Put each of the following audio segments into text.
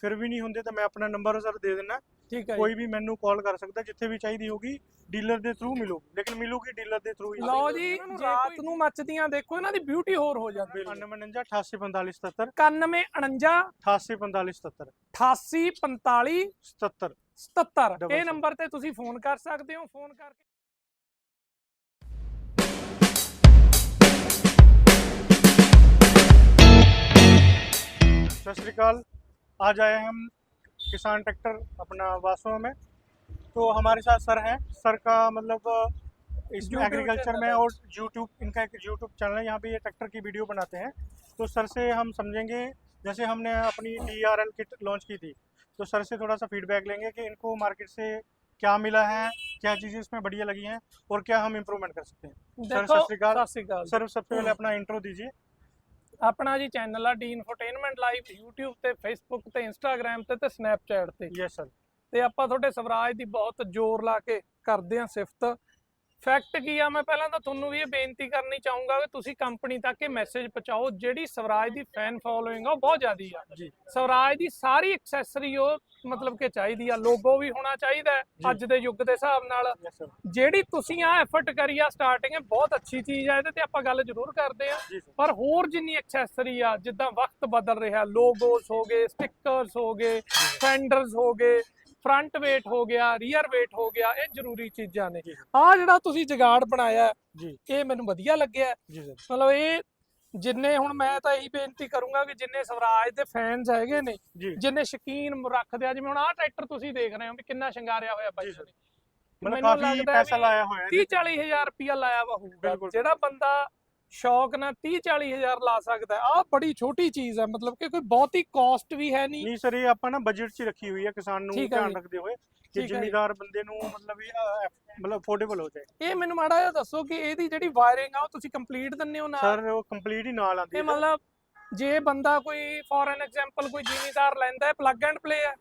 ਫਿਰ ਵੀ ਨਹੀਂ ਹੁੰਦੇ ਤਾਂ ਮੈਂ ਆਪਣਾ ਨੰਬਰ ਸਰ ਦੇ ਦਿੰਦਾ ਠੀਕ ਹੈ ਕੋਈ ਵੀ ਮੈਨੂੰ ਕਾਲ ਕਰ ਸਕਦਾ ਜਿੱਥੇ ਵੀ ਚਾਹੀਦੀ ਹੋਗੀ ਡੀਲਰ ਦੇ ਥਰੂ ਮਿਲੋ। ਲੇਕਿਨ ਮਿਲੂਗੀ ਡੀਲਰ ਦੇ ਥਰੂ ਲਓ ਜੀ ਰਾਤ ਨੂੰ ਮੱਚਦੀਆਂ ਦੇਖੋ ਇਹਨਾਂ ਦੀ ਬਿਊਟੀ ਹੋਰ ਹੋ ਜਾਂਦੀ ਹੈ। 99 77 91 49 77 88 77 ਇਹ ਨੰਬਰ ਤੇ ਤੁਸੀਂ ਫੋਨ ਕਰ ਸਕਦੇ ਹੋ ਫੋਨ ਕਰਕੇ। ਸਤਿ ਸ਼੍ਰੀ ਅਕਾਲ। आज आए हम किसान ट्रैक्टर अपना वासुओं में। तो हमारे साथ सर हैं। सर का मतलब इस एग्रीकल्चर में और यूट्यूब इनका एक यूट्यूब चैनल है। यहाँ पे ये ट्रैक्टर की वीडियो बनाते हैं। तो सर से हम समझेंगे जैसे हमने अपनी D R L kit launch की थी तो सर से थोड़ा सा फीडबैक लेंगे कि इनको मार्केट से क्या मिला है क्या चीज़ें इसमें बढ़िया लगी हैं और क्या हम इम्प्रूवमेंट कर सकते हैं। सर सत श्रीकाल सर सबसे पहले अपना इंट्रो दीजिए। ਆਪਣਾ ਜੀ ਚੈਨਲ ਆ ਡੀ ਇਨਫੋਟੇਨਮੈਂਟ ਲਾਈਵ YouTube ਤੇ Facebook ਤੇ Instagram ਤੇ ਤੇ Snapchat ਤੇ। ਯੈਸ ਸਰ ਤੇ ਆਪਾਂ ਤੁਹਾਡੇ ਸਵਰਾਜ ਦੀ ਬਹੁਤ ਜ਼ੋਰ ਲਾ ਕੇ ਕਰਦੇ ਆਂ ਸਿਫਤ। ਫੈਕਟ ਕੀ ਆ ਮੈਂ ਪਹਿਲਾਂ ਤਾਂ ਤੁਹਾਨੂੰ ਵੀ ਇਹ ਬੇਨਤੀ ਕਰਨੀ ਚਾਹੂੰਗਾ ਕਿ ਤੁਸੀਂ ਕੰਪਨੀ ਤੱਕ ਇਹ ਮੈਸੇਜ ਪਹੁੰਚਾਓ ਜਿਹੜੀ ਸਵਰਾਜ ਦੀ ਫੈਨ ਫੋਲੋਇੰਗ ਆ ਉਹ ਬਹੁਤ ਜ਼ਿਆਦੀ ਆ। ਸਵਰਾਜ ਦੀ ਸਾਰੀ ਐਕਸੈਸਰੀ ਉਹ ਮਤਲਬ ਕਿ ਚਾਹੀਦੀ ਆ ਲੋਗੋ ਵੀ ਹੋਣਾ ਚਾਹੀਦਾ ਅੱਜ ਦੇ ਯੁੱਗ ਦੇ ਹਿਸਾਬ ਨਾਲ। ਜਿਹੜੀ ਤੁਸੀਂ ਆ ਐਫਰਟ ਕਰੀ ਆ ਸਟਾਰਟਿੰਗ ਬਹੁਤ ਅੱਛੀ ਚੀਜ਼ ਆ ਇਹਦੇ ਤੇ ਆਪਾਂ ਗੱਲ ਜ਼ਰੂਰ ਕਰਦੇ ਆ। ਪਰ ਹੋਰ ਜਿੰਨੀ ਐਕਸੈਸਰੀ ਆ ਜਿੱਦਾਂ ਵਕਤ ਬਦਲ ਰਿਹਾ ਲੋਗੋਸ ਹੋ ਗਏ ਸਟickers ਹੋ ਗਏ ਫੈਂਡਰਸ ਹੋ ਗਏ ਫਰੰਟ ਵੇਟ ਹੋ ਗਿਆ ਰੀਅਰ weight ਹੋ ਗਿਆ ਇਹ ਜ਼ਰੂਰੀ ਚੀਜ਼ਾਂ ਨੇ। ਆ ਜਿਹੜਾ ਤੁਸੀਂ ਜਗਾੜ ਬਣਾਇਆ ਇਹ ਮੈਨੂੰ ਵਧੀਆ ਲੱਗਿਆ। ਮਤਲਬ ਇਹ ਜਿੰਨੇ ਹੁਣ ਮੈਂ ਤਾਂ ਇਹੀ ਬੇਨਤੀ ਕਰੂੰਗਾ ਕਿ ਜਿੰਨੇ ਸਵਰਾਜ ਦੇ ਫੈਨਸ ਹੈਗੇ ਨੇ ਜਿੰਨੇ ਸ਼ਕੀਨ ਰੱਖਦੇ ਆ ਜਿਵੇਂ ਹੁਣ ਆਹ ਟਰੈਕਟਰ ਤੁਸੀਂ ਦੇਖ ਰਹੇ ਹੋ ਵੀ ਕਿੰਨਾ ਸ਼ਿੰਗਾਰਿਆ ਹੋਇਆ ਬਾਈ ਨੇ। ਮੈਨੂੰ ਕਾਫੀ ਪੈਸਾ ਲਾਇਆ ਹੋਇਆ 30 40000 ਰੁਪਿਆ ਲਾਇਆ ਵਾ ਹੋਊਗਾ। ਜਿਹੜਾ ਬੰਦਾ ਸ਼ੌਕ ਨਾਲ 30 40 ਹਜ਼ਾਰ ਲਾ ਸਕਦਾ ਆ ਬੜੀ ਛੋਟੀ ਚੀਜ਼ ਹੈ ਮਤਲਬ ਕਿ ਕੋਈ ਬਹੁਤੀ ਕਾਸਟ ਵੀ ਹੈ ਨਹੀਂ। ਨਹੀਂ ਸਰ ਇਹ ਆਪਾਂ ਨਾ ਬਜਟ 'ਚ ਰੱਖੀ ਹੋਈ ਹੈ ਕਿਸਾਨ ਨੂੰ ਠੀਕ ਹੈ ਧਿਆਨ ਜੀ। ਰੱਖਦੇ ਹੋਏ ਠੀਕ ਕਿ ਹੈ ਜੀ। ਜ਼ਿਮੀਦਾਰ ਬੰਦੇ ਨੂੰ ਮਤਲਬ ਇਹ ਅਹ, ਮਤਲਬ ਅਫੋਰਡੇਬਲ ਹੋ ਜਾਏ। ਇਹ ਮੈਨੂੰ ਮਾੜਾ ਜਿਹਾ ਦੱਸੋ ਕਿ ਇਹਦੀ ਜਿਹੜੀ ਵਾਇਰਿੰਗ ਆ ਉਹ ਤੁਸੀਂ ਕੰਪਲੀਟ ਦਿੰਦੇ ਹੋ ਨਾਲ? ਸਰ ਉਹ ਕੰਪਲੀਟ ਹੀ ਨਾਲ ਆਉਂਦੀ ਇਹ ਮਤਲਬ ਜੇ ਬੰਦਾ ਕੋਈ ਫੋਰ ਐਨ ਐਗਜ਼ਾਮਪਲ ਕੋਈ ਜ਼ਿਮੀਦਾਰ ਲੈਂਦਾ ਹੈ ਪਲੱਗ ਐਂਡ ਪਲੇ ਹੈ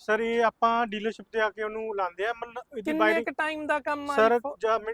ਸਰ ਇਹ ਆਪਾਂ ਡੀਲਰਸ਼ਿਪ ਤੇ ਆ ਕੇ ਉਹਨੂੰ ਲਾਉਂਦੇ ਆ ਮਤਲਬ ਇਹਦੀ ਕਿੰਨੇ ਕ ਟਾਈਮ ਦਾ ਕੰਮ ਆ ਸਰ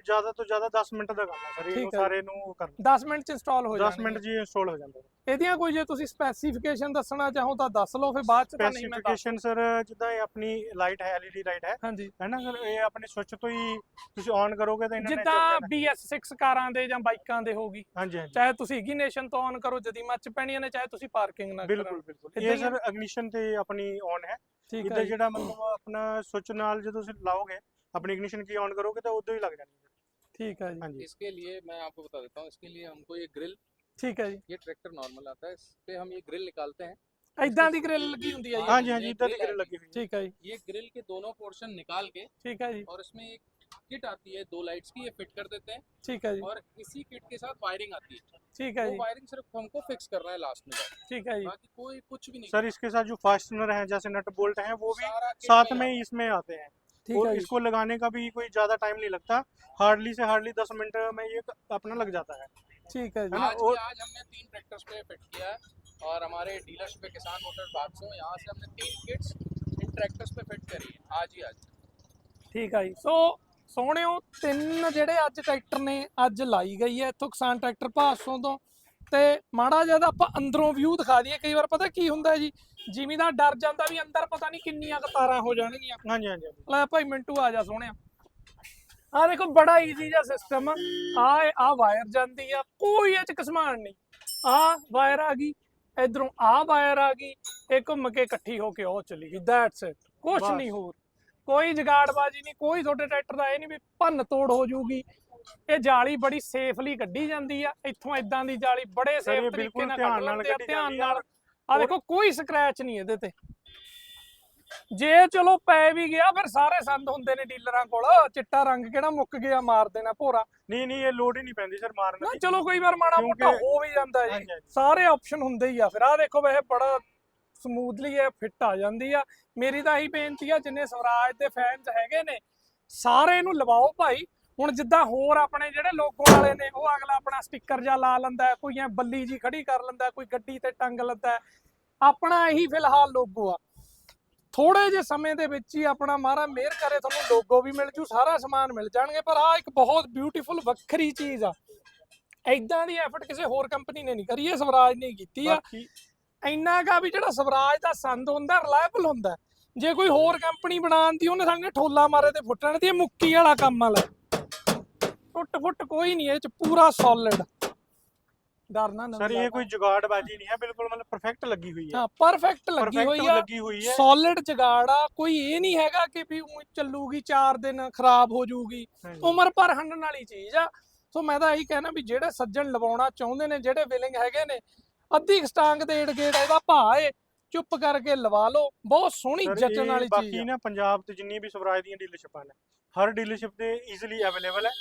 ਜ਼ਿਆਦਾ ਤੋਂ ਜ਼ਿਆਦਾ 10 ਮਿੰਟ ਦਾ ਕੰਮ ਹੈ ਸਰ ਠੀਕ ਇਹ। ਸਾਰੇ ਨੂੰ ਉਹ ਕਰਨਾ। 10 ਮਿੰਟ ਚ ਇੰਸਟਾਲ ਹੋ 10 ਮਿੰਟ ਜੀ ਇੰਸਟਾਲ ਹੋ ਜਾਂਦਾ। ਇਹਦੀਆਂ ਕੋਈ ਜੇ ਤੁਸੀਂ ਸਪੈਸੀਫਿਕੇਸ਼ਨ ਦੱਸਣਾ ਚਾਹੋ ਤਾਂ ਦੱਸ ਲਓ ਫਿਰ ਬਾਅਦ ਚ ਤਾਂ ਨਹੀਂ ਮੈਂ ਦੱਸ ਸਪੈਸੀਫਿਕੇਸ਼ਨ ਸਰ ਜਿੱਦਾਂ ਇਹ ਆਪਣੀ ਲਾਈਟ ਹੈ LED ਲਾਈਟ ਹੈ ਹਾਂਜੀ। ਹੈ ਨਾ ਸਰ? ਇਹ ਆਪਣੇ ਸਵਿਚ ਤੋਂ ਹੀ ਤੁਸੀਂ ਆਨ ਕਰੋਗੇ ਤਾਂ ਇਹਨਾਂ ਜਿੱਦਾਂ BS6 ਕਾਰਾਂ ਦੇ ਜਾਂ ਬਾਈਕਾਂ ਦੇ ਹੋਗੀ ਹਾਂਜੀ ਹਾਂਜੀ। ਚਾਹੇ ਤੁਸੀਂ ਇਗਨੀਸ਼ਨ ਤੋਂ ਆਨ ਕਰੋ ਜਦੀ ਮੱਚ ਪੈਣੀਆਂ ਨੇ ਚਾਹੇ ਤੁਸੀਂ ਪਾਰਕਿੰਗ ਨਾ ਕਰੋ। ਬਿਲਕੁਲ ਬਿਲਕੁਲ। ਏਦਾਂ ਇਹ ਹੀ ਆ? ਸਰ ਇਗਨੀਸ਼ਨ ਤੇ ਆਪਣੀ ਔਨ ਹੈ। ਠੀਕ ਇੱਧਰ ਹੈ ਜੀ, ਜਿਹੜਾ ਮਤਲਬ ਆਪਣਾ ਸਵਿਚ ਨਾਲ ਜਦੋਂ ਤੁਸੀਂ ਲਾਓਗੇ अपनी इग्निशन की ऑन करोगे तो उधर ही लग जानी है ਠੀਕ ਹੈ ਜੀ हाँ जी इसके लिए मैं आपको बता देता हूँ इसके लिए हमको ये ग्रिल ਠੀਕ ਹੈ ਜੀ ये ट्रैक्टर नॉर्मल आता है इस पे हम ये ग्रिल निकालते हैं ਐਦਾਂ ਦੀ ਗ੍ਰਿਲ ਲੱਗੀ ਹੁੰਦੀ ਹੈ हाँ ਜੀ जी हाँ जी इधर ही grill ग्रिल लगी हुई है ਠੀਕ ਹੈ ਜੀ ये ग्रिल के दोनों पोर्शन निकाल के ਠੀਕ ਹੈ ਜੀ और इसमें एक किट आती है दो लाइट्स की ये फिट कर देते हैं। ठीक है जी। और इसी किट के साथ वायरिंग आती है। ठीक है वो वायरिंग सिर्फ़ हमको फिक्स करना है लास्ट में। ठीक है जी। बाकी कोई कुछ भी नहीं। सर इसके साथ जो फास्टनर है जैसे नट बोल्ट है वो भी साथ में इसमें आते हैं। और इसको लगाने का भी कोई ज़्यादा टाइम नहीं लगता। हार्डली से हार्डली दस मिनट में ये अपना लग जाता है। ठीक है आज, और... आज हमने तीन ट्रैक्टर्स पे फिट किया है। और हमारे डीलर्स पे किसान मोटर बात से यहाँ से हमने तीन किट्स इन ट्रैक्टर्स पे फिट करी है। आज ही आज। ठीक है सो so, ਸੋਹਣਿਓ ਤਿੰਨ ਜਿਹੜੇ ਅੱਜ ਟਰੈਕਟਰ ਨੇ ਅੱਜ ਲਾਈ ਗਈ ਹੈ ਇੱਥੋਂ ਕਿਸਾਨ ਟਰੈਕਟਰ ਭਾਸੋਂ ਤੋਂ। ਤੇ ਮਾੜਾ ਜਿਹਾ ਆਪਾਂ ਅੰਦਰੋਂ ਵਿਊ ਦਿਖਾ ਦਈਏ ਕਈ ਵਾਰ ਪਤਾ ਕੀ ਹੁੰਦਾ ਜੀ ਜਿਵੇਂ ਦਾ ਡਰ ਜਾਂਦਾ ਵੀ ਅੰਦਰ ਪਤਾ ਨਹੀਂ ਕਿੰਨੀਆਂ ਕਤਾਰਾਂ ਹੋ ਜਾਣਗੀਆਂ। ਹਾਂਜੀ ਹਾਂਜੀ ਲੈ ਭਾਈ ਮਿੰਟੂ ਆ ਜਾ ਸੋਹਣਿਆ। ਆ ਦੇਖੋ ਬੜਾ ਈਜ਼ੀ ਜਿਹਾ ਸਿਸਟਮ ਆ। ਆ ਵਾਇਰ ਜਾਂਦੀ ਆ ਕੋਈ ਇਹ ਚ ਕਿਸਮਾਨ ਨਹੀਂ। ਆ ਵਾਇਰ ਆ ਗਈ ਇਧਰੋਂ ਆ ਵਾਇਰ ਆ ਗਈ ਇਹ ਘੁੰਮ ਕੇ ਇਕੱਠੀ ਹੋ ਕੇ ਉਹ ਚਲੀ ਗਈ ਦੈਟਸ ਇਟ ਕੁਝ ਨਹੀਂ ਹੋਰ। ਕੋਈ ਜਗਾੜਬਾਜੀ ਨਹੀਂ ਕੋਈ ਤੁਹਾਡੇ ਟਰੈਕਟਰ ਦਾ ਇਹ ਨਹੀਂ ਵੀ ਭੰਨ ਤੋੜ ਹੋ ਜਾਊਗੀ। ਇਹ ਜਾਲੀ ਬੜੀ ਸੇਫਲੀ ਕੱਢੀ ਜਾਂਦੀ ਆ ਇੱਥੋਂ ਇਦਾਂ ਦੀ ਜਾਲੀ ਬੜੇ ਸੇਫ ਤਰੀਕੇ ਨਾਲ ਕੱਢ ਲੈਂਦੇ ਆ ਧਿਆਨ ਨਾਲ। ਆ ਦੇਖੋ ਕੋਈ ਸਕ੍ਰੈਚ ਨਹੀਂ ਇਹਦੇ ਤੇ। ਜੇ ਚਲੋ ਪੈ ਵੀ ਗਿਆ ਫਿਰ ਸਾਰੇ ਸੰਦ ਹੁੰਦੇ ਨੇ ਡੀਲਰਾਂ ਕੋਲ। ਚਿੱਟਾ ਰੰਗ ਕਿਹੜਾ ਮੁੱਕ ਗਿਆ ਮਾਰ ਦੇਣਾ ਭੋਰਾ। ਨਹੀਂ ਨਹੀਂ ਇਹ ਲੋਡ ਹੀ ਨਹੀਂ ਪੈਂਦੀ ਸਰ ਮਾਰਨ ਦੀ। ਚਲੋ ਕੋਈ ਵਾਰ ਮਾੜਾ ਮੋਟਾ ਹੋ ਵੀ ਜਾਂਦਾ ਜੀ। ਸਾਰੇ ਆਪਸ਼ਨ ਹੁੰਦੇ ਹੀ ਆ ਫਿਰ। ਆ ਦੇਖੋ ਵੈਸੇ ਬੜਾ ਸਮੂਥਲੀ ਇਹ ਫਿੱਟ ਆ ਜਾਂਦੀ ਆ। ਮੇਰੀ ਤਾਂ ਇਹੀ ਬੇਨਤੀ ਆ, ਜਿੰਨੇ ਸਵਰਾਜ ਦੇ ਫੈਨਸ ਹੈਗੇ ਨੇ, ਸਾਰੇ ਇਹਨੂੰ ਲਵਾਓ ਭਾਈ। ਹੁਣ ਜਿੱਦਾਂ ਹੋਰ ਆਪਣੇ ਜਿਹੜੇ ਲੋਗੋ ਵਾਲੇ ਨੇ, ਉਹ ਅਗਲਾ ਆਪਣਾ ਸਟicker ਜਾਂ ਲਾ ਲੈਂਦਾ ਕੋਈ ਐ ਬੱਲੀ ਜੀ ਖੜੀ ਕਰ ਲੈਂਦਾ ਕੋਈ ਗੱਡੀ ਤੇ ਟੰਗ ਲੈਂਦਾ ਆਪਣਾ ਇਹੀ ਫਿਲਹਾਲ ਲੋਗੋ ਆ। ਥੋੜੇ ਜਿਹੇ ਸਮੇਂ ਦੇ ਵਿੱਚ ਹੀ ਆਪਣਾ ਮਹਾਰਾ ਮਿਹਰ ਕਰੇ, ਤੁਹਾਨੂੰ ਲੋਗੋ ਵੀ ਮਿਲ ਜੂ, ਸਾਰਾ ਸਮਾਨ ਮਿਲ ਜਾਣਗੇ। ਪਰ ਆ ਇੱਕ ਬਹੁਤ ਬਿਊਟੀਫੁਲ ਵੱਖਰੀ ਚੀਜ਼ ਆ। ਐਦਾਂ ਦੀ ਐਫਰਟ ਕਿਸੇ ਹੋਰ ਕੰਪਨੀ ਨੇ ਨਹੀਂ ਕਰੀ, ਇਹ ਸਵਰਾਜ ਨੇ ਕੀਤੀ ਆ। ਇੰਨਾ ਕਾ ਵੀ ਜਿਹੜਾ ਸਵਰਾਜ ਦਾ ਸੰਦ ਹੁੰਦਾ ਰਿਲਾਇਬਲ ਹੁੰਦਾ ਜੇ ਕੋਈ ਹੋਰ ਕੰਪਨੀ ਬਣਾਉਣ ਦੀ ਉਹਨੇ ਸਾਡੇ ਠੋਲਾ ਮਾਰੇ ਤੇ ਫੁੱਟਣ ਦੀ ਮੁੱਕੀ ਵਾਲਾ ਕੰਮ ਆ ਲੈ ਟੁੱਟ ਫੁੱਟ ਕੋਈ ਨਹੀਂ ਇਹ ਚ ਪੂਰਾ ਸੋਲਿਡ ਡਰਨਾ ਨਾ ਸਰ ਇਹ ਕੋਈ ਜੁਗਾੜਬਾਜੀ ਨਹੀਂ ਹੈ ਬਿਲਕੁਲ ਮਤਲਬ ਪਰਫੈਕਟ ਲੱਗੀ ਹੋਈ ਹੈ। ਹਾਂ ਪਰਫੈਕਟ ਲੱਗੀ ਹੋਈ ਆ। ਹੈ। ਸੋਲਿਡ ਜੁਗਾੜ ਆ। ਕੋਈ ਇਹ ਨਹੀਂ ਹੈਗਾ ਕਿ ਵੀ ਉਹ ਚੱਲੂਗੀ 4 ਦਿਨ ਖਰਾਬ ਹੋ ਜਾਊਗੀ। ਉਮਰ ਭਰ ਹੰਡਣ ਵਾਲੀ ਚੀਜ਼ ਆ। ਸੋ ਮੈਂ ਤਾਂ ਇਹੀ ਕਹਿਣਾ ਵੀ ਜਿਹੜੇ ਸੱਜਣ ਲਵਾਉਣਾ ਚਾਹੁੰਦੇ ਨੇ ਜਿਹੜੇ ਵਿਲਿੰਗ ਹੈਗੇ ਨੇ ਅੱਧੀ ਸਟਾਂਗ ਦੇ ਏੜ ਗੇੜ ਇਹਦਾ ਭਾਅ ਏ ਚੁੱਪ ਕਰਕੇ ਲਵਾ ਲਓ। ਬਹੁਤ ਸੋਹਣੀ ਇਹ ਵਾਲੀ ਚੀਜ਼ ਬਾਕੀ ਨਾ ਪੰਜਾਬ ਤੇ ਜਿੰਨੀ ਵੀ ਸਵਰਾਜ ਦੀਆਂ ਡੀਲਰਸ਼ਿਪਾਂ ਨੇ ਹਰ ਡੀਲਰਸ਼ਿਪ ਤੇ ਈਜ਼ੀਲੀ ਅਵੇਲੇਬਲ ਹੈ।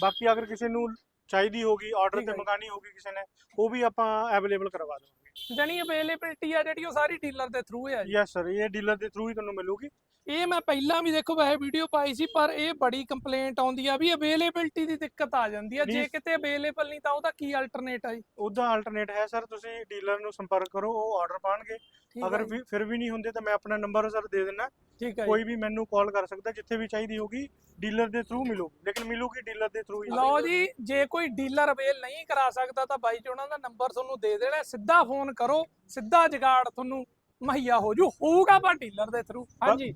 ਬਾਕੀ ਅਗਰ ਕਿਸੇ ਨੂੰ ਚਾਹੀਦੀ ਹੋਗੀ ਆਰਡਰ ਤੇ। ਮੰਗਾਣੀ ਹੋਗੀ ਕਿਸੇ ਨੇ ਉਹ ਵੀ ਆਪਾਂ ਅਵੇਲੇਬਲ ਕਰਵਾ ਦੇਵਾਂਗੇ ਜਣੀ ਅਵੇਲੇਬਿਲਟੀ ਆ ਜਿਹੜੀ ਉਹ ਸਾਰੀ ਡੀਲਰ ਦੇ ਥਰੂ ਆ ਜੀ। ਯੈਸ ਸਰ ਇਹ ਡੀਲਰ ਦੇ ਥਰੂ ਹੀ ਤੁਹਾਨੂੰ ਮਿਲੂਗੀ। ਇਹ ਮੈਂ ਪਹਿਲਾਂ ਵੀ ਦੇਖੋ ਵੈਸੇ ਵੀਡੀਓ ਪਾਈ ਸੀ ਪਰ ਇਹ ਬੜੀ ਕੰਪਲੇਂਟ ਆਉਂਦੀ ਆ ਵੀ ਅਵੇਲੇਬਿਲਟੀ ਦੀ ਦਿੱਕਤ ਆ ਜਾਂਦੀ ਆ। ਜੇ। ਕਿਤੇ ਅਵੇਲੇਬਲ ਨਹੀਂ ਤਾਂ ਉਹਦਾ ਕੀ ਅਲਟਰਨੇਟ ਆ ਜੀ? ਉਹਦਾ ਆਲਟਰਨੇਟ ਹੈ ਸਰ ਤੁਸੀਂ ਡੀਲਰ ਨੂੰ ਸੰਪਰਕ ਕਰੋ ਉਹ ਆਰਡਰ ਪਾਣਗੇ। ਅਗਰ ਜੀ, ਵੀ- ਫਿਰ ਵੀ ਨਹੀਂ ਹੁੰਦੇ ਤਾਂ ਮੈਂ ਆਪਣਾ ਨੰਬਰ ਸਰ ਦੇ ਦੇਣਾ ਠੀਕ ਹੈ ਜੀ। ਕੋਈ ਵੀ ਮੈਨੂੰ ਕਾਲ ਕਰ ਸਕਦਾ ਜਿੱਥੇ ਵੀ ਚਾਹੀਦੀ ਹੋਗੀ ਡੀਲਰ ਦੇ ਥਰੂ ਮਿਲੂਗੀ ਲੇਕਿਨ ਮਿਲੂਗੀ ਡੀਲਰ ਦੇ ਥਰੂ ਹੀ ਲਓ ਜੀ ਜੇ ਕੋਈ ਡੀਲਰ ਅਵੇਲ ਨਹੀਂ ਕਰਾ ਸਕਦਾ ਤਾਂ ਬਾਈ ਜੀ ਉਹਨਾਂ ਦਾ ਨੰਬਰ ਤੁਹਾਨੂੰ ਦੇ ਦੇਣਾ ਸਿੱਧਾ ਫੋਨ ਕਰੋ ਸਿੱਧਾ ਜਗਾੜ ਤੁਹਾਨੂੰ ਮੁਹੱਈਆ ਹੋ ਜੂ ਹੋਊਗਾ ਪਰ ਡੀਲਰ ਦੇ ਥਰੂ ਹਾਂਜੀ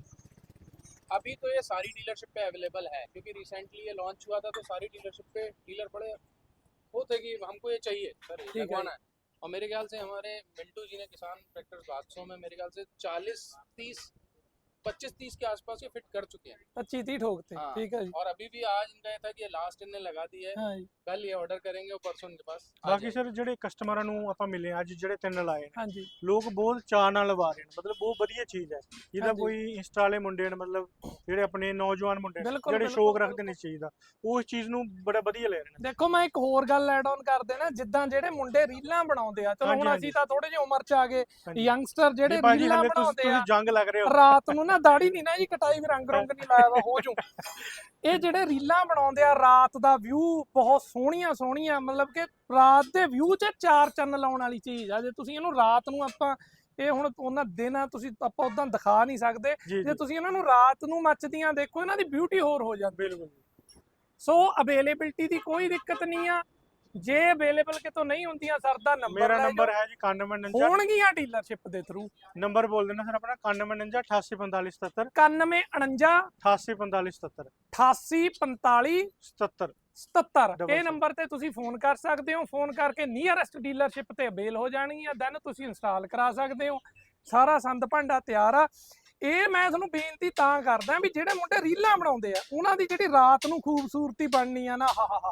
अभी तो ये सारी डीलरशिप पे अवेलेबल है क्योंकि रिसेंटली ये लॉन्च हुआ था तो सारी डीलरशिप पे डीलर बड़े वो थे कि हमको ये चाहिए सर ठीक है। लगवाना है और मेरे ख्याल से हमारे मिंटू जी ने किसान ट्रैक्टर बादशों में मेरे ख्याल से चालीस तीस पच्चीस तीस के आसपास ये फिट कर चुके हैं 25 30 ठोकते हाँ। ਠੀਕ ਹੈ ਜੀ और अभी भी आज इनका ये था कि ये लास्ट इनने लगा दी है ਹਾਂ ਜੀ कल ये ऑर्डर करेंगे और परसों इनके पास आ ਬਾਕੀ जाएगी। ਸਰ ਜਿਹੜੇ ਕਸਟਮਰਾਂ ਨੂੰ ਆਪਾਂ ਮਿਲੇ ਅੱਜ ਜਿਹੜੇ ਤਿੰਨ ਲਾਏ ਨੇ ਹਾਂਜੀ ਲੋਕ ਬਹੁਤ ਚਾਅ ਨਾਲ ਲਵਾ ਰਹੇ ਨੇ ਮਤਲਬ ਬਹੁਤ ਵਧੀਆ ਚੀਜ਼ ਹੈ ਜਿਹਦਾ ਹਾਂਜੀ। ਕੋਈ ਇੰਸਟਾ ਵਾਲੇ ਮੁੰਡੇ ਨੇ ਮਤਲਬ ਜਿਹੜੇ ਆਪਣੇ ਨੌਜਵਾਨ ਮੁੰਡੇ ਨੇ ਬਿਲਕੁਲ, ਜਿਹੜੇ ਬਿਲਕੁਲ, ਸ਼ੌਕ ਬਿਲਕੁਲ। ਰੱਖਦੇ ਨੇ ਇਸ ਚੀਜ਼ ਦਾ ਉਹ ਇਸ ਚੀਜ਼ ਨੂੰ ਬੜਾ ਵਧੀਆ ਲੈ ਰਹੇ ਨੇ ਦੇਖੋ ਮੈਂ ਇੱਕ ਹੋਰ ਗੱਲ ਐਡ ਆਨ ਕਰ ਦੇਣਾ ਜਿੱਦਾਂ ਜਿਹੜੇ ਮੁੰਡੇ ਰੀਲਾਂ ਬਣਾਉਂਦੇ ਆ ਚਲੋ ਹਾਂਜੀ, ਹੁਣ ਹਾਂਜੀ। ਅਸੀਂ ਤਾਂ ਥੋੜੇ ਜਿਹੀ ਉਮਰ ਚ ਆ ਗਏ ਹਾਂਜੀ। ਯੰਗਸਟਰ ਜਿਹੜੇ ਜੀ ਭਾਜੀ ਰੀਲਾਂ ਹਲੇ ਤੁਸੀਂ ਬਣਾਉਂਦੇ ਆ ਤੁਸੀਂ ਜੰਗ ਲੱਗ ਰਹੇ ਹੋ ਰਾਤ ਨੂੰ ਨਾ ਦਾੜੀ ਨਹੀਂ ਨਾ ਜੀ ਕਟਾਈ ਵੀ ਰੰਗ ਰੰਗ ਨਹੀਂ ਲਾਇਆ ਵਾ ਹੋ ਜੂ। ਇਹ ਜਿਹੜੇ ਰੀਲਾਂ ਬਣਾਉਂਦੇ ਆ ਰਾਤ ਦਾ ਵਿਊ ਬਹੁਤ ਸੋਹਣੀਆਂ ਸੋਹਣੀਆਂ ਮਤਲਬ ਕਿ ਰਾਤ ਦੇ ਵਿਊ 'ਚ ਚਾਰ ਚੰਨ ਲਾਉਣ ਵਾਲੀ ਚੀਜ਼ ਆ। ਜੇ ਤੁਸੀਂ ਇਹਨੂੰ ਰਾਤ ਨੂੰ ਆਪਾਂ ਇਹ ਹੁਣ ਉਹਨਾਂ ਦਿਨ ਤੁਸੀਂ ਆਪਾਂ ਉਦਾਂ ਦਿਖਾ ਨਹੀਂ ਸਕਦੇ। ਜੀ ਤੁਸੀਂ ਇਹਨਾਂ ਨੂੰ ਰਾਤ ਨੂੰ ਮੱਚਦੀਆਂ ਦੇਖੋ ਇਹਨਾਂ ਦੀ ਬਿਊਟੀ ਹੋਰ ਹੋ ਜਾਂਦੀ। ਬਿਲਕੁਲ ਸੋ ਅਵੇਲੇਬਿਲਟੀ ਦੀ ਕੋਈ ਦਿੱਕਤ ਨਹੀਂ ਆ। ਜੇ ਅਵੇਲੇਬਲ ਕਿਤੋਂ ਨਹੀਂ ਹੁੰਦੀਆਂ ਸਰ ਦਾ ਨੰਬਰ ਮੇਰਾ ਨੰਬਰ। ਹੈ ਜੀ 9149 ਹੋਣਗੀਆਂ ਡੀਲਰਸ਼ਿਪ ਦੇ ਥਰੂ ਨੰਬਰ ਬੋਲ ਦੇਣਾ ਸਰ ਆਪਣਾ 9149 884577 9149 884577 8845 77 77 Double ਇਹ. ਨੰਬਰ ਤੇ ਤੁਸੀਂ ਫੋਨ ਕਰ ਸਕਦੇ ਹੋ। ਫੋਨ ਕਰਕੇ ਨੀਅਰੈਸਟ ਡੀਲਰਸ਼ਿਪ ਤੇ ਅਵੇਲ ਹੋ ਜਾਣਗੀਆਂ ਦੈਨ ਤੁਸੀਂ ਇੰਸਟਾਲ ਕਰਾ ਸਕਦੇ ਹੋ। ਸਾਰਾ ਸੰਦ ਭਾਂਡਾ ਤਿਆਰ ਆ। ਇਹ ਮੈਂ ਤੁਹਾਨੂੰ ਬੇਨਤੀ ਤਾਂ ਕਰਦਾ ਵੀ ਜਿਹੜੇ ਮੁੰਡੇ ਰੀਲਾਂ ਬਣਾਉਂਦੇ ਆ ਉਹਨਾਂ ਦੀ ਜਿਹੜੀ ਰਾਤ ਨੂੰ ਖੂਬਸੂਰਤੀ ਬਣਨੀ ਆ ਨਾ ਹਾ ਹਾ ਹਾ।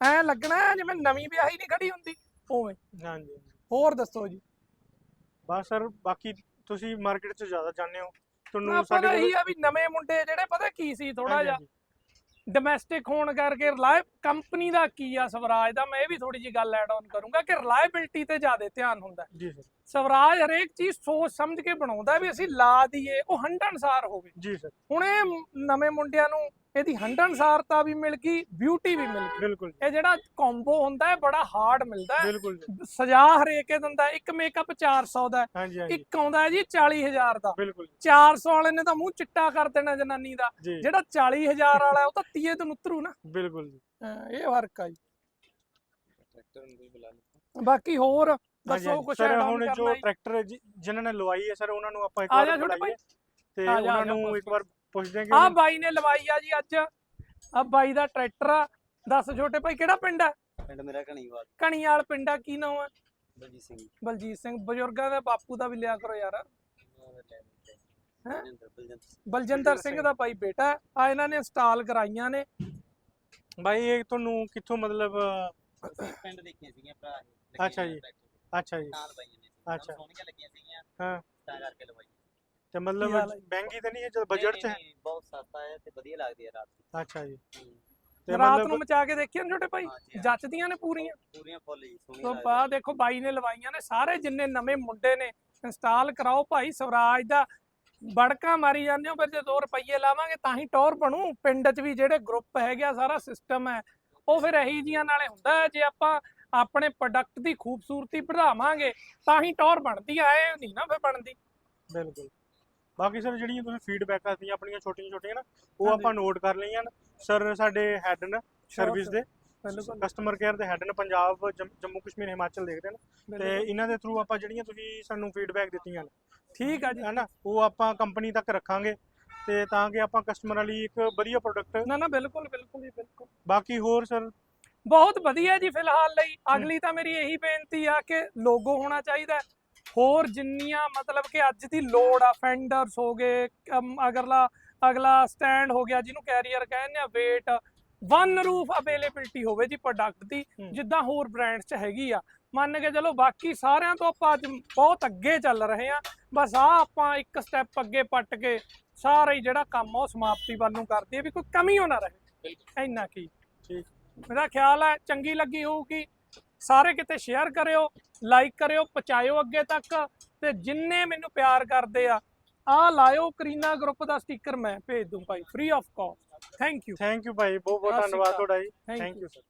ਐ ਲੱਗਣਾ ਜਿਵੇਂ ਨਵੀਂ ਵਿਆਹੀ ਨਹੀਂ ਖੜੀ ਹੁੰਦੀ ਉਵੇਂ। ਹਾਂਜੀ। ਹੋਰ ਦੱਸੋ ਜੀ। ਬਸ ਸਰ ਬਾਕੀ ਤੁਸੀਂ ਮਾਰਕੀਟ 'ਚ ਜ਼ਿਆਦਾ ਜਾਣਦੇ ਹੋ। ਤੁਹਾਨੂੰ ਸਾਡੇ ਕੋਲ ਇਹੀ ਆ ਵੀ ਨਵੇਂ ਮੁੰਡੇ ਜਿਹੜੇ ਪਤਾ ਕੀ ਸੀ ਥੋੜਾ ਜਿਹਾ। ਡੋਮੈਸਟਿਕ ਹੋਣ ਕਰਕੇ ਰਿਲਾਇ ਕੰਪਨੀ ਦਾ ਕੀ ਆ ਸਵਰਾਜ ਦਾ ਮੈਂ ਇਹ ਵੀ ਥੋੜੀ ਜੀ ਗੱਲ ਐਡ ਆਨ ਕਰੂੰਗਾ ਕਿ ਰਿਲਾਇਬਿਲਟੀ ਤੇ ਜ਼ਿਆਦਾ ਧਿਆਨ ਹੁੰਦਾ। ਜੀ ਸਰ। ਸਵਰਾਜ ਹਰੇਕ ਚੀਜ਼ ਸੋਚ ਸਮਝ ਕੇ ਬਣਾਉਂਦਾ ਵੀ ਅਸੀਂ ਲਾ ਦਈਏ ਉਹ ਹੰਡਣਸਾਰ ਹੋਵੇ। ਜੀ ਸਰ। ਹੁਣ ਇਹ ਨਵੇਂ ਮੁੰਡਿਆਂ ਨੂੰ ਇਹਦੀ ਹੰਡਨਸਾਰਤਾ ਵੀ ਮਿਲ ਗਈ ਬਿਊਟੀ ਵੀ ਮਿਲ ਗਈ। ਬਿਲਕੁਲ ਇਹ ਜਿਹੜਾ ਕੰਬੋ ਹੁੰਦਾ ਹੈ ਬੜਾ ਹਾਰਡ ਮਿਲਦਾ ਹੈ। ਬਿਲਕੁਲ ਸਜਾ ਹਰੇਕੇ ਦਿੰਦਾ ਇੱਕ ਮੇਕਅਪ 400 ਦਾ ਇੱਕ ਆਉਂਦਾ ਹੈ ਜੀ 40000 ਦਾ। ਬਿਲਕੁਲ 400 ਵਾਲੇ ਨੇ ਤਾਂ ਮੂੰਹ ਚਿੱਟਾ ਕਰ ਦੇਣਾ ਜਨਾਨੀ ਦਾ। ਜਿਹੜਾ 40000 ਵਾਲਾ ਉਹ ਤਾਂ ਤੀਏ ਦਿਨ ਉਤਰੂ ਨਾ। ਬਿਲਕੁਲ ਜੀ। ਇਹ ਫ਼ਰਕ ਆ ਜੀ। ਬਾਕੀ ਹੋਰ ਦੱਸੋ ਕੁਝ ਸਰ ਹੁਣ ਜੋ ਟਰੈਕਟਰ ਜਿਨ੍ਹਾਂ ਨੇ ਲਵਾਈ ਹੈ ਸਰ ਉਹਨਾਂ ਨੂੰ ਆਪਾਂ ਇੱਕ ਵਾਰ ਤੇ ਉਹਨਾਂ ਨੂੰ ਇੱਕ ਵਾਰ ਪੁੱਛਦੇ ਆ ਕਿ ਬਾਈ ਨੇ ਲਵਾਈ ਆ ਜੀ ਅੱਜ। ਆ ਬਾਈ ਦਾ ਟਰੈਕਟਰ ਆ। ਦੱਸ ਛੋਟੇ ਭਾਈ ਕਿਹੜਾ ਪਿੰਡ ਆ? ਪਿੰਡ ਮੇਰਾ ਘਣੀਵਾਲ ਕਣੀਵਾਲ ਪਿੰਡ ਆ ਕੀ ਨਾਮ ਆ? ਬਲਜੀਤ ਸਿੰਘ। ਬਲਜੀਤ ਸਿੰਘ। ਬਜ਼ੁਰਗਾਂ ਦਾ ਬਾਪੂ ਦਾ ਵੀ ਲਿਆ ਕਰੋ ਯਾਰ। ਹੈਂ? ਬਲਜਿੰਦਰ ਸਿੰਘ ਦਾ ਭਾਈ ਬੇਟਾ ਆ ਇਹਨਾਂ ਨੇ ਇੰਸਟਾਲ ਕਰਾਈਆਂ ਨੇ। ਬਾਈ ਇਹ ਤੁਹਾਨੂੰ ਕਿੱਥੋਂ ਮਤਲਬ ਪਿੰਡ ਦੇਖੀਆਂ ਸੀਗੀਆਂ ਭਰਾ ਇਹ, ਅੱਛਾ ਜੀ। ਅੱਛਾ ਜੀ। ਨਾਲ ਪਾਈਆਂ ਨੇ। ਅੱਛਾ। ਅੱਛਾ। ਸੋਹਣੀਆਂ ਲੱਗੀਆਂ ਸੀਗੀਆਂ। ਹਾਂ। ਤਾਂ ਕਰਕੇ ਲਵਾਈ। ਤੇ ਮਤਲਬ ਕੀ ਹਾਲ ਹੈ ਜੀ? ਮਹਿੰਗੀ ਤਾਂ ਨਹੀਂ ਹੈ ਜਦ ਬਜਟ 'ਚ ਨਹੀਂ, ਹੈ। ਨਹੀਂ, ਬਹੁਤ ਸਸਤਾ ਹੈ ਤੇ ਵਧੀਆ ਲੱਗਦੀ ਹੈ ਰਾਤ ਨੂੰ। ਅੱਛਾ ਜੀ। ਤੇ ਰਾਤ ਮਤਲਬ ਨੂੰ ਮਚਾ ਕੇ ਦੇਖੀਆਂ ਛੋਟੇ ਭਾਈ ਹਾਂਜੀ, ਹਾਂ। ਜੱਚਦੀਆਂ ਨੇ ਪੂਰੀਆਂ। ਪੂਰੀਆਂ ਫੁੱਲ ਜੀ ਸੋਹਣੀ ਸੋ ਲੱਗਦੀ ਬਾ ਦੇਖੋ ਬਾਈ ਨੇ ਲਵਾਈਆਂ ਨੇ ਸਾਰੇ ਜਿੰਨੇ ਨਵੇਂ ਮੁੰਡੇ ਨੇ ਇੰਸਟਾਲ ਕਰਾਓ ਭਾਈ ਸਵਰਾਜ ਦਾ ਬੜਕਾ ਮਾਰੀ ਜਾਂਦੇ ਹੋ ਫਿਰ ਜੇ 2 ਰੁਪਏ ਲਾਵਾਂਗੇ ਤਾਂ ਹੀ ਟੌਰ ਬਣੂ। ਪਿੰਡ 'ਚ ਵੀ ਜਿਹੜੇ ਗਰੁੱਪ ਹੈਗੇ ਆ ਸਾਰਾ ਸਿਸਟਮ ਹੈ। ਉਹ ਫਿਰ ਇਹੀ ਜੀਆਂ ਨਾਲੇ ਹੁੰਦਾ ਹੈ ਜੇ ਆਪਾਂ ਆਪਣੇ ਪ੍ਰੋਡਕਟ ਦੀ ਖੂਬਸੂਰਤੀ ਵਧਾਵਾਂਗੇ ਤਾਂ ਹੀ ਟੌਰ ਬਣਦੀ ਆ ਐ ਨਹੀਂ ਨਾ ਫਿਰ ਬਣਦੀ। ਬਿਲਕੁਲ। ਬਾਕੀ ਸਰ ਜਿਹੜੀਆਂ ਤੁਸੀਂ ਫੀਡਬੈਕ ਆਦੀਆਂ ਆਪਣੀਆਂ ਛੋਟੀਆਂ ਛੋਟੀਆਂ ਨਾ ਉਹ। ਆਪਾਂ ਨੋਟ ਕਰ ਲਈਆਂ ਸਰ ਸਾਡੇ ਹੈੱਡ ਨੇ ਸਰਵਿਸ। ਦੇ। ਕਸਟਮਰ ਕੇਅਰ ਦੇ ਹੈੱਡ ਨੇ ਪੰਜਾਬ ਜੰਮ- ਕਸ਼ਮੀਰ ਹਿਮਾਚਲ ਦੇਖਦੇ ਨੇ। ਤੇ। ਇਹਨਾਂ ਦੇ ਥਰੂ ਆਪਾਂ ਜਿਹੜੀਆਂ ਤੁਸੀਂ ਸਾਨੂੰ ਫੀਡਬੈਕ ਦਿੱਤੀਆਂ ਨੇ। ਠੀਕ ਆ ਜੀ। ਹੈ ਨਾ ਉਹ ਆਪਾਂ ਕੰਪਨੀ ਤੱਕ ਰੱਖਾਂਗੇ। ਤੇ ਤਾਂ ਕਿ ਆਪਾਂ ਕਸਟਮਰਾਂ ਲਈ ਇੱਕ ਵਧੀਆ ਪ੍ਰੋਡਕਟ ਨਾ ਨਾ ਬਿਲਕੁਲ ਬਿਲਕੁਲ ਜੀ ਬਿਲਕੁਲ। ਬਾਕੀ ਹੋਰ ਸਰ ਬਹੁਤ ਵਧੀਆ ਜੀ ਫਿਲਹਾਲ ਲਈ। ਅਗਲੀ ਤਾਂ ਮੇਰੀ ਇਹੀ ਬੇਨਤੀ ਆ ਕਿ ਲੋਗੋ ਹੋਣਾ ਚਾਹੀਦਾ। ਹੋਰ ਜਿੰਨੀਆਂ ਮਤਲਬ ਕਿ ਅੱਜ ਦੀ ਲੋੜ ਆ ਫੈਂਡਰਸ ਹੋ ਗਏ ਅਗਲਾ ਅਗਲਾ ਸਟੈਂਡ ਹੋ ਗਿਆ ਜਿਹਨੂੰ ਕੈਰੀਅਰ ਕਹਿੰਦੇ ਆ ਵੇਟ ਵਨ ਰੂਫ ਅਵੇਲੇਬਿਲਟੀ ਹੋਵੇ ਜੀ ਪ੍ਰੋਡਕਟ ਦੀ ਜਿੱਦਾਂ ਹੋਰ ਬ੍ਰਾਂਡਸ 'ਚ ਹੈਗੀ ਆ। ਮੰਨ ਕੇ ਚਲੋ ਬਾਕੀ ਸਾਰਿਆਂ ਤੋਂ ਆਪਾਂ ਅੱਜ ਬਹੁਤ ਅੱਗੇ ਚੱਲ ਰਹੇ ਆ ਬਸ ਆ ਆਪਾਂ ਇੱਕ ਸਟੈਪ ਅੱਗੇ ਪੱਟ ਕੇ ਸਾਰਾ ਹੀ ਜਿਹੜਾ ਕੰਮ ਉਹ ਸਮਾਪਤੀ ਵੱਲ ਨੂੰ ਕਰਦੀ ਹੈ ਵੀ ਕੋਈ ਕਮੀ ਹੋ ਨਾ ਰਹੇ। ਇੰਨਾ ਕੀ। ਠੀਕ। ਮੇਰਾ ਖਿਆਲ ਹੈ ਚੰਗੀ ਲੱਗੀ ਹੋਊਗੀ। ਸਾਰੇ ਕਿਤੇ ਸ਼ੇਅਰ ਕਰਿਓ ਲਾਈਕ ਕਰਿਓ ਪਹੁੰਚਾਇਓ ਅੱਗੇ ਤੱਕ ਤੇ ਜਿੰਨੇ ਮੈਨੂੰ ਪਿਆਰ ਕਰਦੇ ਆ ਆ ਲਾਇਓ ਕਰੀਨਾ ਗਰੁੱਪ ਦਾ ਸਟicker ਮੈਂ ਭੇਜ ਦੂੰ ਭਾਈ free of cost thank you thank you ਭਾਈ ਬਹੁਤ ਬਹੁਤ ਧੰਨਵਾਦ। ਤੁਹਾਡਾ ਜੀ। Thank you sir